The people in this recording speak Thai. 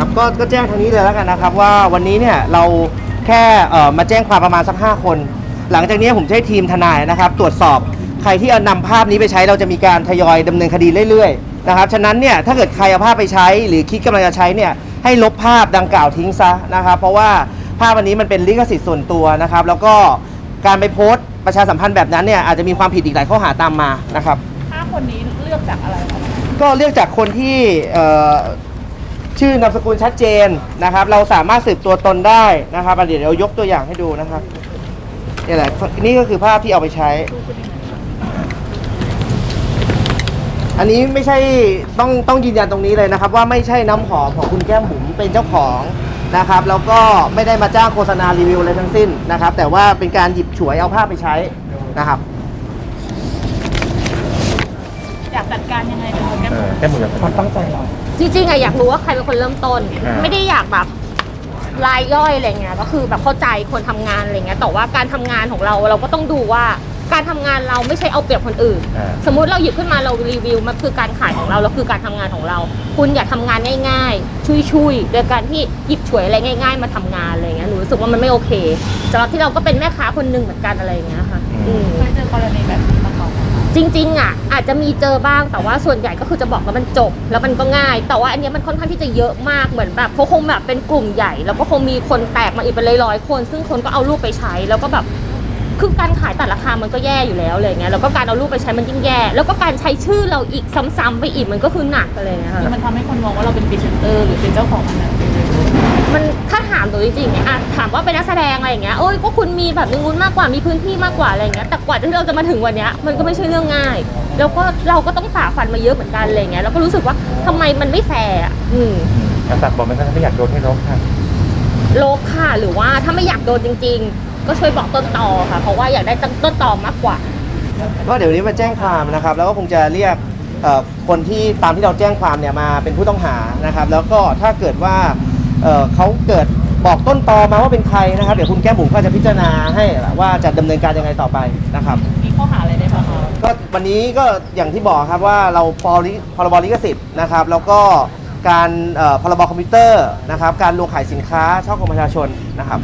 ครับก็ก็แจ้งทางนี้เลยแล้วกันนะครับว่าวันนี้เนี่ยเราแค่เอ่อมาแจ้งความประมาณสัก 5 คน หลังจากนี้ผมจะให้ทีมทนายนะครับ ตรวจสอบใครที่เอานำภาพนี้ไปใช้เราจะมีการทยอยดำเนินคดีเรื่อยๆนะครับฉะนั้นเนี่ยถ้าเกิดใครเอาภาพไปใช้ หรือคิดกำลังจะใช้เนี่ยให้ลบภาพดังกล่าวทิ้งซะนะครับ เพราะว่าภาพอันนี้มันเป็นลิขสิทธิ์ส่วนตัวนะครับ แล้วก็การไปโพสต์ประชาสัมพันธ์แบบนั้นเนี่ยอาจจะมีความผิดอีกหลายข้อหาตามมานะครับ ห้าคนนี้เลือกจากอะไรคะก็เลือกจากคนที่เอ่อ ชื่อนามสกุลชัดเจนนะครับ เราสามารถสืบตัวตนได้นะครับอะเดี๋ยวเรายกตัวอย่างให้ดูนะครับนี่แหละนี่ก็คือภาพที่เอาไปใช้ อันนี้ไม่ใช่ต้องต้องยืนยันตรงนี้เลยนะครับ ว่าไม่ใช่น้ำหอมของคุณแก้มบุ๋มเป็นเจ้าของนะครับแล้วก็ไม่ได้มาจ้างโฆษณารีวิวอะไรทั้งสิ้นนะครับ แต่ว่าเป็นการหยิบฉวยเอาภาพไปใช้นะครับ อยากจัดการยังไงกับแก้มเอบุ๋อมแค่เหมือนกับความตั้งใจเรา จริงๆอะอยากรู้ว่าใครเป็นคนเริ่มต้น อ่า ไม่ได้อยากแบบรายย่อยอะไรเงี้ยก็คือแบบเข้าใจคนทำงานอะไรเงี้ยแต่ว่าการทำงานของเราเราก็ต้องดูว่าการทำงานเราไม่ใช่เอาเปรียบคนอื่น อ่า สมมุติเราหยิบขึ้นมาเรารีวิวมันคือการขายของเราแล้วคือการทำงานของเรา คุณอย่าทำงานง่ายๆ ชุยๆโดยการที่หยิบฉวยอะไรง่าย ๆ มาทำงานอะไรเงี้ยหนูรู้สึกว่ามันไม่โอเคสำหรับที่เราก็เป็นแม่ค้าคนหนึ่งเหมือนกันอะไรเงี้ยค่ะอืมเคยเจอก จริงๆอะอาจจะมีเจอบ้างแต่ว่าส่วนใหญ่ก็คือจะบอกว่ามันจบ แล้วมันก็ง่าย แต่ว่าอันเนี้ยมันค่อนข้างที่จะเยอะมากเหมือนแบบเขาคงแบบเป็นกลุ่มใหญ่ แล้วก็คงมีคนแตกมาอีกเป็นร้อยๆคน ซึ่งคนก็เอารูปไปใช้ แล้วก็แบบคือการขายแต่ราคามันก็แย่อยู่แล้วอะไรเงี้ยแล้วก็การเอารูปไปใช้มันยิ่งแย่ แล้วก็การใช้ชื่อเราอีกซ้ำๆไปอีกมันก็คือหนักอะไรเงี้ยค่ะ คือมันทำให้คนมองว่าเราเป็นพรีเซนเตอร์หรือเป็นเจ้าของอันนั้น มันถ้าถามตัวจริงๆเนี่ยอะถามว่าเป็นนักแสดงอะไรอย่างเงี้ยเอ้ยก็คุณมีแบบนึงนู้นมากกว่ามีพื้นที่มากกว่าอะไรอย่างเงี้ยแต่กว่าที่เราจะมาถึงวันเนี้ยมันก็ไม่ใช่เรื่องง่าย แล้วก็เราก็ต้องฝ่าฟันมาเยอะเหมือนกันอะไรอย่างเงี้ยแล้วก็รู้สึกว่าทำไมมันไม่แฟร์อะอืมกษัตริย์บอกไหมครับถ้าอยากโดนให้ลบค่ะลบค่ะหรือว่าถ้าไม่อยากโดนจริง ๆ ก็ช่วยบอกต้นตอค่ะ เพราะว่าอยากได้ต้นตอมากกว่า ก็เดี๋ยวนี้มาแจ้งความนะครับ แล้วก็คงจะเรียกเอ่อคนที่ตามที่เราแจ้งความเนี่ยมาเป็นผู้ต้องหานะครับ แล้วก็ถ้าเกิดว่า เอ่อเขาเกิดบอกต้นตอมาว่าเป็นใครนะครับ เดี๋ยวคุณแก้มบุ๋มก็จะพิจารณาให้ว่าจะดำเนินการยังไงต่อไปนะครับมีข้อหาอะไรได้บ้างคะก็วันนี้ก็อย่างที่บอกครับว่าเราพรลิพรบลิขสิทธิ์นะครับ แล้วก็การเอ่อพรบคอมพิวเตอร์นะครับ การลวงขายสินค้าช่อกงประชาชนนะครับ